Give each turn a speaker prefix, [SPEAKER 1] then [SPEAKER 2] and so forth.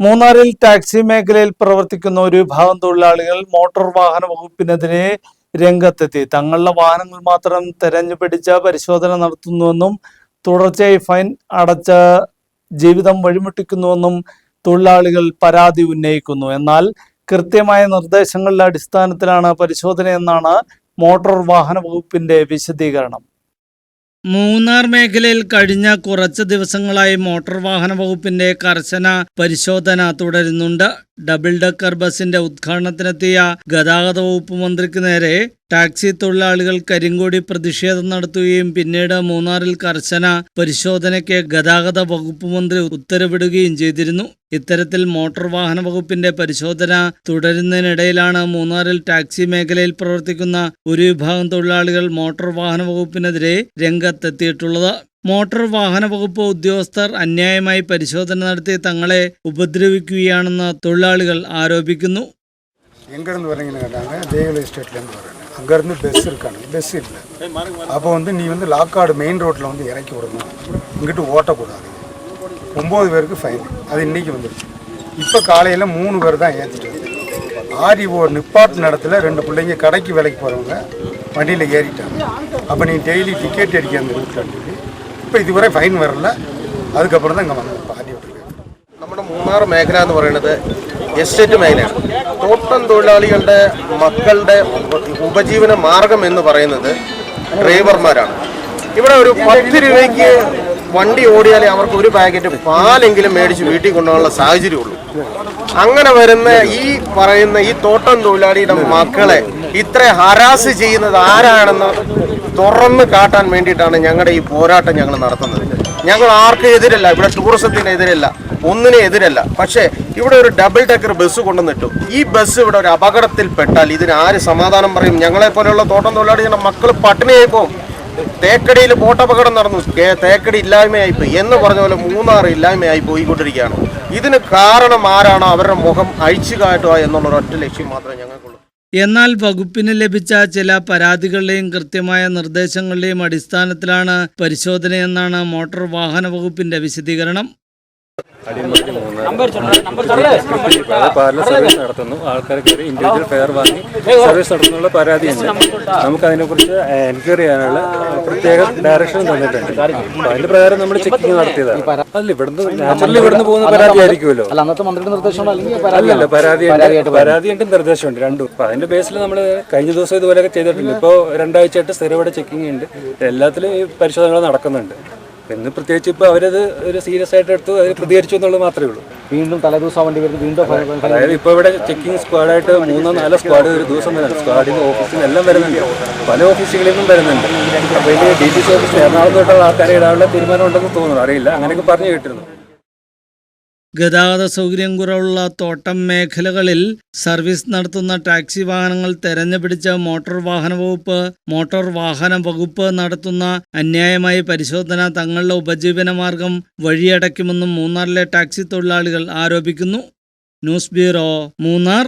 [SPEAKER 1] മൂന്നാറിൽ ടാക്സി മേഖലയിൽ പ്രവർത്തിക്കുന്ന ഒരു വിഭാഗം തൊഴിലാളികൾ മോട്ടോർ വാഹന വകുപ്പിനെതിരെ രംഗത്തെത്തി. തങ്ങളുടെ വാഹനങ്ങൾ മാത്രം തെരഞ്ഞു പിടിച്ച പരിശോധന നടത്തുന്നുവെന്നും തുടർച്ചയായി ഫൈൻ അടച്ച ജീവിതം വഴിമുട്ടിക്കുന്നുവെന്നും തൊഴിലാളികൾ പരാതി ഉന്നയിക്കുന്നു. എന്നാൽ കൃത്യമായ നിർദ്ദേശങ്ങളുടെ അടിസ്ഥാനത്തിലാണ് പരിശോധനയെന്നാണ് മോട്ടോർ വാഹന വകുപ്പിന്റെ വിശദീകരണം. മൂന്നാർ മേഖലയിൽ കഴിഞ്ഞ കുറച്ച് ദിവസങ്ങളായി മോട്ടോർ വാഹന വകുപ്പിന്റെ കർശന പരിശോധന തുടരുന്നുണ്ട്. ഡബിൾ ഡക്കർ ബസിന്റെ ഉദ്ഘാടനത്തിനെത്തിയ ഗതാഗത വകുപ്പ് മന്ത്രിക്ക് നേരെ ടാക്സി തൊഴിലാളികൾ കരിങ്കോടി പ്രതിഷേധം നടത്തുകയും പിന്നീട് മൂന്നാറിൽ കർശന പരിശോധനയ്ക്ക് ഗതാഗത വകുപ്പ് മന്ത്രി ഉത്തരവിടുകയും ചെയ്തിരുന്നു. ഇത്തരത്തിൽ മോട്ടോർ വാഹന വകുപ്പിന്റെ പരിശോധന തുടരുന്നതിനിടയിലാണ് മൂന്നാറിൽ ടാക്സി മേഖലയിൽ പ്രവർത്തിക്കുന്ന ഒരു വിഭാഗം തൊഴിലാളികൾ മോട്ടോർ വാഹന വകുപ്പിനെതിരെ രംഗത്തെത്തിയിട്ടുള്ളത്. മോട്ടോർ വാഹന വകുപ്പ് ഉദ്യോഗസ്ഥർ അന്യായമായി പരിശോധന നടത്തി തങ്ങളെ ഉപദ്രവിക്കുകയാണെന്ന് തൊഴിലാളികൾ ആരോപിക്കുന്നു.
[SPEAKER 2] എങ്കടെന്ന് പറഞ്ഞിങ്ങനെ കേട്ടാണ് എസ്റ്റേറ്റിലെന്ന് പറയുന്നത്. அங்கேருந்து பஸ் இருக்கானு. பஸ் இல்லை. அப்போ வந்து நீ வந்து லாக்காடு மெயின் ரோட்டில் வந்து இறக்கி விடணும். இங்கிட்டு ஓட்டக்கூடாது. ஒம்பது பேருக்கு ஃபைன் அது இன்றைக்கி வந்துருச்சு. இப்போ காலையில் மூணு பேர் தான் ஏற்றிட்டு ஓ நிப்பாட்டு நடத்தில் ரெண்டு பிள்ளைங்க கடைக்கு வேலைக்கு போகிறவங்க வண்டியில் ஏறிட்டாங்க. அப்போ நீ டெய்லி டிக்கெட் அடிக்க அந்த ரூட்டில் இப்போ இதுவரை ஃபைன் வரல. அதுக்கப்புறம் தான் இங்கே வந்தேன். ஆரி
[SPEAKER 3] നമ്മുടെ മൂന്നാർ മേഖല എന്ന് പറയുന്നത് എസ്റ്റേറ്റ് മേഖലയാണ്. തോട്ടം തൊഴിലാളികളുടെ മക്കളുടെ ഉപ- ഉപജീവന മാർഗം എന്ന് പറയുന്നത് ഡ്രൈവർമാരാണ്. ഇവിടെ ഒരു പത്ത് രൂപയ്ക്ക് വണ്ടി ഓടിയാലേ അവർക്ക് ഒരു പാക്കറ്റ് പാലെങ്കിലും മേടിച്ച് വീട്ടിൽ കൊണ്ടുപോകാനുള്ള സാഹചര്യമുള്ളൂ. അങ്ങനെ വരുന്ന ഈ പറയുന്ന ഈ തോട്ടം തൊഴിലാളിയുടെ മക്കളെ ഇത്ര ഹരാസ് ചെയ്യുന്നത് ആരാണെന്ന് തുറന്ന് കാട്ടാൻ വേണ്ടിയിട്ടാണ് ഞങ്ങളുടെ ഈ പോരാട്ടം ഞങ്ങൾ നടത്തുന്നത്. ഞങ്ങൾ ആർക്കും എതിരല്ല ഇവിടെ ടൂറിസത്തിന് എതിരല്ല ഒന്നിനും എതിരല്ല. പക്ഷേ ഇവിടെ ഒരു ഡബിൾ ഡെക്കർ ബസ് കൊണ്ടുവന്നിട്ടു. ഈ ബസ് ഇവിടെ ഒരു അപകടത്തിൽ പെട്ടാൽ ഇതിന് ആര് സമാധാനം പറയും? ഞങ്ങളെ പോലെയുള്ള തോട്ടം തൊഴിലാളികളുടെ മക്കൾ പട്ടിണിയായി പോകും. തേക്കടിയിൽ ബോട്ടപകടം നടന്നു. തേക്കടി തേക്കടി ഇല്ലായ്മയായിപ്പോയി എന്ന് പറഞ്ഞ പോലെ മൂന്നാർ ഇല്ലായ്മയായി പോയിക്കൊണ്ടിരിക്കുകയാണ്. ഇതിന് കാരണം ആരാണോ? അവരുടെ മുഖം അഴിച്ചു കാട്ടുക എന്നുള്ള ഒറ്റ ലക്ഷ്യം മാത്രമേ ഞങ്ങൾക്കുള്ളൂ.
[SPEAKER 1] എന്നാൽ വകുപ്പിന് ലഭിച്ച ചില പരാതികളുടെയും കൃത്യമായ നിർദ്ദേശങ്ങളുടെയും അടിസ്ഥാനത്തിലാണ് പരിശോധനയെന്നാണ് മോട്ടോർ വാഹന വകുപ്പിന്റെ വിശദീകരണം.
[SPEAKER 4] പാരല സർവീസ് നടത്തുന്നു. ആൾക്കാർ കയറി ഇൻഡിവിജ്വൽ ഫെയർ വാങ്ങി സർവീസ് നടത്തുന്നുള്ള പരാതിയുണ്ട് നമുക്ക് അതിനെക്കുറിച്ച് എൻക്വയറി ചെയ്യാനുള്ള പ്രത്യേക ഡയറക്ഷൻ തന്നിട്ടുണ്ട്. അതിന്റെ പ്രകാരം നമ്മൾ ചെക്കിങ് നടത്തിയതാണ്. അല്ല ഇവിടുന്ന് നാച്ചുറലി ഇവിടുന്ന് പോകുന്ന പരാതി ആയിരിക്കുമല്ലോ. അല്ലല്ല പരാതി പരാതിയുണ്ട് നിർദ്ദേശമുണ്ട് രണ്ടും. അപ്പൊ അതിന്റെ ബേസിൽ നമ്മൾ കഴിഞ്ഞ ദിവസം ഇതുപോലെയൊക്കെ ചെയ്തിട്ടുണ്ട്. ഇപ്പോൾ രണ്ടാഴ്ചയായിട്ട് സ്ഥിരവിടെ ചെക്കിംഗ് ഉണ്ട്. എല്ലാത്തിലും ഈ പരിശോധനകൾ നടക്കുന്നുണ്ട്. ഇന്ന് പ്രത്യേകിച്ച് ഇപ്പോൾ അവരത് ഒരു സീരിയസ് ആയിട്ട് എടുത്ത് അത് പ്രതികരിച്ചു എന്നുള്ളത് മാത്രമേ ഉള്ളൂ.
[SPEAKER 5] വീണ്ടും തലേദിവസം വണ്ടി വരുന്നത് വീണ്ടും
[SPEAKER 4] അതായത് ഇപ്പോൾ ഇവിടെ ചെക്കിംഗ് സ്ക്വാഡായിട്ട് മൂന്നോ നാലോ സ്ക്വാഡ് ഒരു ദിവസം വരുന്നുണ്ട്. സ്ക്വാഡിൽ ഓഫീസിൽ എല്ലാം വരുന്നുണ്ട്. പല ഓഫീസുകളിൽ നിന്നും വരുന്നുണ്ട്. അപ്പോൾ ഇനി ഡി ടി സി ഓഫീസിൽ എറണാകുളത്തോട്ടുള്ള ആൾക്കാരെ ഇടാനുള്ള തീരുമാനം ഉണ്ടെന്ന് തോന്നുന്നു. അറിയില്ല. അങ്ങനെയൊക്കെ പറഞ്ഞു കേട്ടിരുന്നു.
[SPEAKER 1] ഗതാഗത സൗകര്യം കുറവുള്ള തോട്ടം മേഖലകളിൽ സർവീസ് നടത്തുന്ന ടാക്സി വാഹനങ്ങൾ തെരഞ്ഞുപിടിച്ച മോട്ടോർ വാഹന വകുപ്പ് മോട്ടോർ വാഹന വകുപ്പ് നടത്തുന്ന അന്യായമായ പരിശോധന തങ്ങളുടെ ഉപജീവന മാർഗം വഴിയടയ്ക്കുമെന്നും മൂന്നാറിലെ ടാക്സി തൊഴിലാളികൾ ആരോപിക്കുന്നു. News bureau Munnar.